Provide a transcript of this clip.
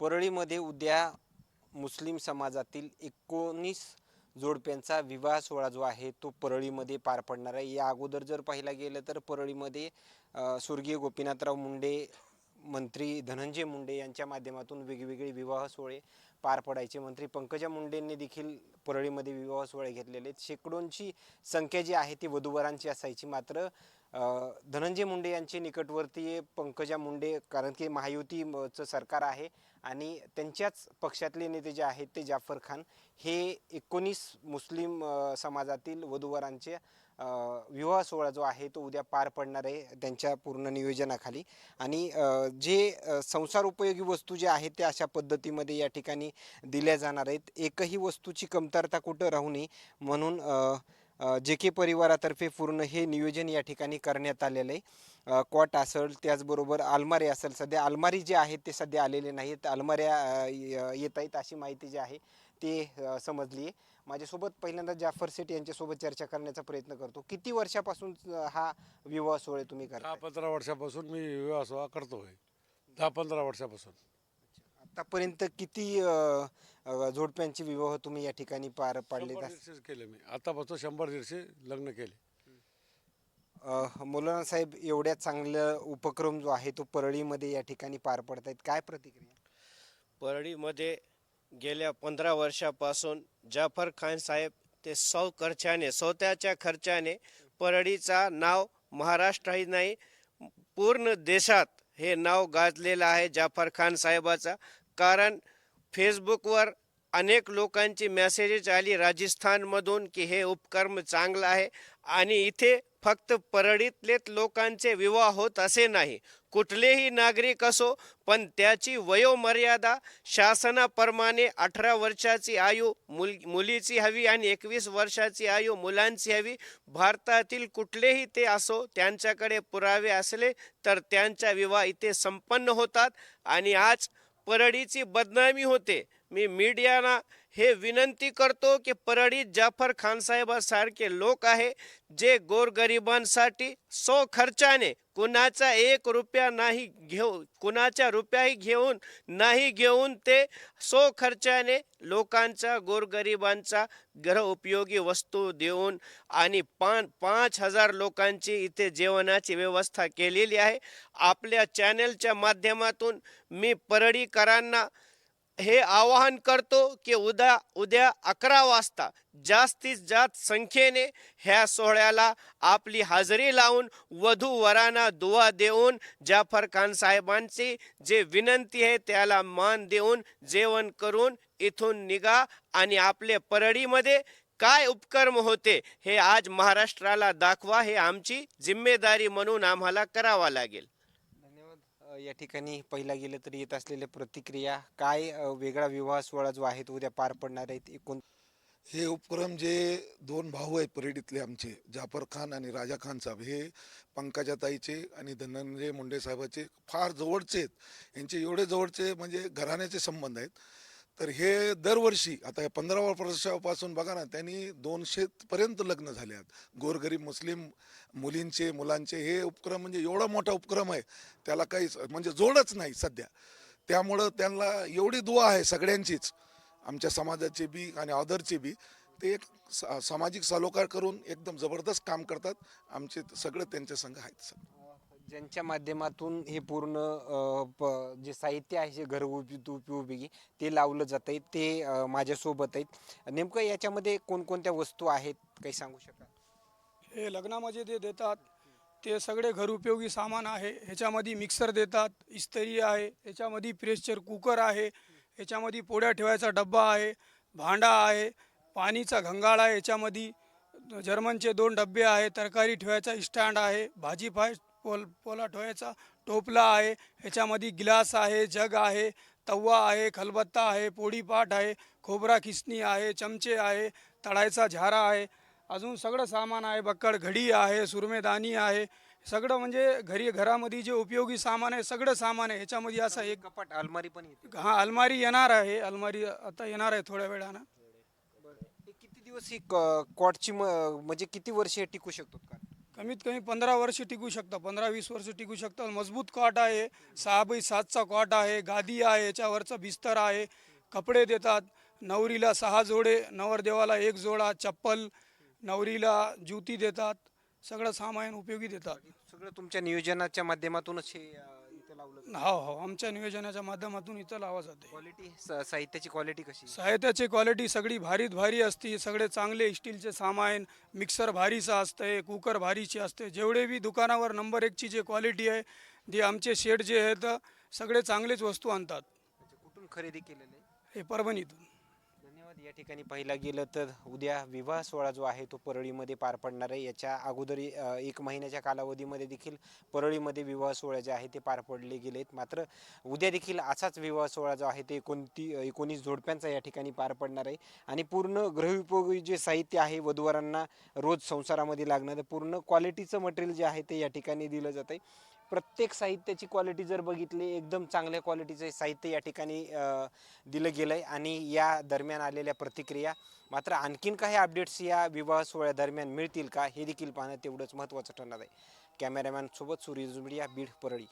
परळीमध्ये उद्या मुस्लिम समाजातील एकोणीस जोडप्यांचा विवाह सोहळा जो आहे तो परळीमध्ये पार पडणार आहे. या अगोदर जर पाहायला गेलं तर परळीमध्ये स्वर्गीय गोपीनाथराव मुंडे मंत्री धनंजय मुंडे यांच्या माध्यमातून वेगवेगळे विवाह सोहळे पार पडायचे. मंत्री पंकजा मुंडेंनी देखील परळीमध्ये विवाह सोहळे घेतलेले आहेत. शेकडोंची संख्या जी आहे ती वधूवरांची असायची. मात्र धनंजय मुंडे यांचे निकटवर्तीय पंकजा मुंडे कारण की महायुतीचं सरकार आहे आणि त्यांच्याच पक्षातले नेते जे आहेत ते जाफर खान हे एकोणीस मुस्लिम समाजातील वधूवरांचे विवाह सोहळा जो आहे तो उद्या पार पडणार आहे त्यांच्या पूर्ण नियोजनाखाली. आणि जे संसार उपयोगी वस्तू जे आहेत त्या अशा पद्धतीमध्ये या ठिकाणी दिल्या जाणार आहेत. एकही वस्तूची कमतरता कुठं राहू नये म्हणून जे के परिवारातर्फे पूर्ण हे नियोजन या ठिकाणी करण्यात आलेलं आहे. कॉट असेल त्याचबरोबर अलमारी असेल. सध्या अलमारी जे आहेत ते सध्या आलेले नाहीत अलमाऱ्या येत आहेत अशी माहिती जी आहे ते समजली आहे. माझ्यासोबत पहिल्यांदा जाफर सेठ यांच्यासोबत चर्चा करण्याचा प्रयत्न करतो. किती वर्षापासून हा विवाह सोहळे तुम्ही दहा करता पंधरा वर्षापासून मी विवाह सोहळा करतोय. दहा पंधरा वर्षापासून. आतापर्यंत किती अ, अ, जोडप्यांचे विवाह तुम्ही या ठिकाणी पार पाडले शंभर केले मी. आतापासून शंभर दीडशे लग्न केले. मौलाना साहेब एवढ्या चांगलं उपक्रम जो आहे तो परळीमध्ये या ठिकाणी पार पडत आहेत काय प्रतिक्रिया? परळीमध्ये गेल्या पंधरा वर्षापासून जाफर खान साहेब ते सौ खर्चाने स्वतःच्या खर्चाने परळीचा नाव महाराष्ट्राही नाही पूर्ण देशात हे नाव गाजलेलं आहे जाफर खान साहेबाचा. कारण फेसबुकवर अनेक लोकांची मेसेजेस आली राजस्थानमधून की हे उपक्रम चांगलं आहे आणि इथे फक्त परळीतलेच लोकांचे विवाह होत असे नाही. कुठलेही नागरिक असो पण त्याची वयोमर्यादा शासनाप्रमाणे अठरा वर्षाची आयु मुल मुलीची हवी आणि एकवीस वर्षाची आयु मुलांची हवी भारतातील कुठलेही ते असो त्यांच्याकडे पुरावे असले तर त्यांचा विवाह इथे संपन्न होतात. आणि आज परळीची बदनामी होते. मी मीडियाना हे विनंती करतो की परळीत जाफर खानसाहेबासारखे लोक आहे जे गोरगरिबांसाठी सो खर्चाने कुणाचा एक रुपया नाही घेऊ कुणाच्या रुपयाही घेऊन नाही घेऊन ते सो खर्चाने लोकांचा गोरगरिबांचा ग्रह उपयोगी वस्तू देऊन आणि पान पाच हजार लोकांची इथे जेवणाची व्यवस्था केलेली आहे. आपल्या चॅनलच्या माध्यमातून मी परळीकरांना हे आवाहन करतो की उद्या उद्या अकरा वाजता जास्तीत जास्त संख्येने ह्या सोहळ्याला आपली हजेरी लावून वधू वरांना दुवा देऊन जाफर खान साहेबांची जे विनंती आहे त्याला मान देऊन जेवण करून इथून निघा आणि आपले परळीमध्ये काय उपक्रम होते हे आज महाराष्ट्राला दाखवा हे आमची जिम्मेदारी म्हणून आम्हाला करावा लागेल. या ठिकाणी पहिला गेलं तरी येत असलेल्या प्रतिक्रिया काय अ, वेगळा विवाह सोहळा जो आहे तो उद्या पार पडणार आहेत एकूण? हे उपक्रम जे दोन भाऊ आहेत परेडीतले आमचे जाफर खान आणि राजा खान साहेब हे पंकजाताईचे आणि धनंजय मुंडे साहेबाचे फार जवळचे आहेत. यांचे एवढे जवळचे म्हणजे घराण्याचे संबंध आहेत. तर हे दरवर्षी आता हे पंधरा वर्षापासून बघा ना त्यांनी दोनशे पर्यंत लग्न झाले आहेत. गोरगरीब मुस्लिम मुलींचे मुलांचे हे उपक्रम म्हणजे एवढा मोठा उपक्रम आहे. त्याला काहीच म्हणजे जोडच नाही सध्या. त्यामुळं त्यांना एवढी दुआ आहे सगळ्यांचीच आमच्या समाजाचे बी आणि अदरचे बी. ते एक सामाजिक सलोकार करून एकदम जबरदस्त काम करतात. आमचे सगळे त्यांच्या संघ आहेत ज्यांच्या माध्यमातून हे पूर्ण अ, प- जे साहित्य आहे जे घर उपयोगी ते लावलं जात आहे ते अ, माझ्यासोबत आहेत. नेमकं याच्यामध्ये कोणकोणत्या वस्तू आहेत काही सांगू शकाल? हे लग्नामध्ये जे देतात ते सगळे घरउपयोगी सामान आहे. ह्याच्यामध्ये मिक्सर देतात इस्त्री आहे ह्याच्यामध्ये प्रेशर कुकर आहे ह्याच्यामध्ये पोळ्या ठेवायचा डब्बा आहे भांडा आहे पाणीचा घंगाळ आहे ह्याच्यामध्ये जर्मनचे दोन डबे आहे तरकारी ठेवायचा स्टँड आहे भाजी फाय पोल पोला ठेवायचा टोपला आहे. ह्याच्यामध्ये गिलास आहे जग आहे तवा आहे खलबत्ता आहे पोळीपाट आहे खोबरा खिसणी आहे चमचे आहे तळायचा झारा आहे. अजून सगळं सामान आहे बक्कड घडी आहे सुरमेदानी आहे. सगळं म्हणजे घरी घरामध्ये जे उपयोगी सामान आहे सगळं सामान आहे. ह्याच्यामध्ये असं एक कपाट अलमारी पण येते. हा अलमारी येणार आहे. अलमारी आता येणार आहे थोड्या वेळानं. हे किती दिवस ही कॉटची म्हणजे किती वर्ष हे टिकू शकतो का? कमीत कमी पंधरा वर्ष टिकू शकतं पंधरा वीस वर्ष टिकू शकतं. मजबूत कॉट आहे सहा बाई सातचा कॉट आहे गादी आहे याच्यावरचा बिस्तर आहे कपडे देतात. नवरीला सहा जोडे नवरदेवाला एक जोडा चप्पल नवरीला जुती देतात सगळं सामान उपयोगी देतात. सगळं तुमच्या नियोजनाच्या माध्यमातूनच हे लावलं हो हो. आमच्या नियोजनाच्या माध्यमातून इथं लावा जाते क्वालिटी साहित्याची क्वालिटी कशी? साहित्याची क्वालिटी सगळी भारीत भारी असते. सगळे चांगले स्टीलचे सामान मिक्सर भारीचा असते कुकर भारीचे असते जेवढे बी दुकानावर नंबर एकची जे क्वालिटी आहे जे आमचे शेड जे आहेत सगळे चांगलेच वस्तू आणतात. अच्छा, कुठून खरेदी केलेलं? हे परभणीतून. या ठिकाणी पाहिला गेलं तर उद्या विवाह सोहळा जो आहे तो परळीमध्ये पार पडणार आहे. याच्या अगोदर एक महिन्याच्या कालावधीमध्ये देखील परळीमध्ये विवाह सोहळा जे आहे ते पार पडले गेलेत मात्र उद्या देखील असाच विवाह सोहळा जो आहे ते एकोणती एकोणीस जोडप्यांचा या ठिकाणी पार पडणार आहे. आणि पूर्ण गृहोपयोगी जे साहित्य आहे वधूवरांना रोज संसारामध्ये लागणारं पूर्ण क्वालिटीचं मटेरियल जे आहे ते या ठिकाणी दिलं जातं आहे प्रत्येक साहित्याची क्वालिटी जर बघितली एकदम चांगल्या क्वालिटीचं साहित्य या ठिकाणी दिलं गेलं आहे आणि या दरम्यान आलेल्या प्रतिक्रिया. मात्र आणखीन काही अपडेट्स या विवाह सोहळ्या दरम्यान मिळतील का हे देखील पाहणं तेवढंच महत्त्वाचं ठरणार आहे. कॅमेरामॅनसोबत सूर्य मीडिया बीड परळी.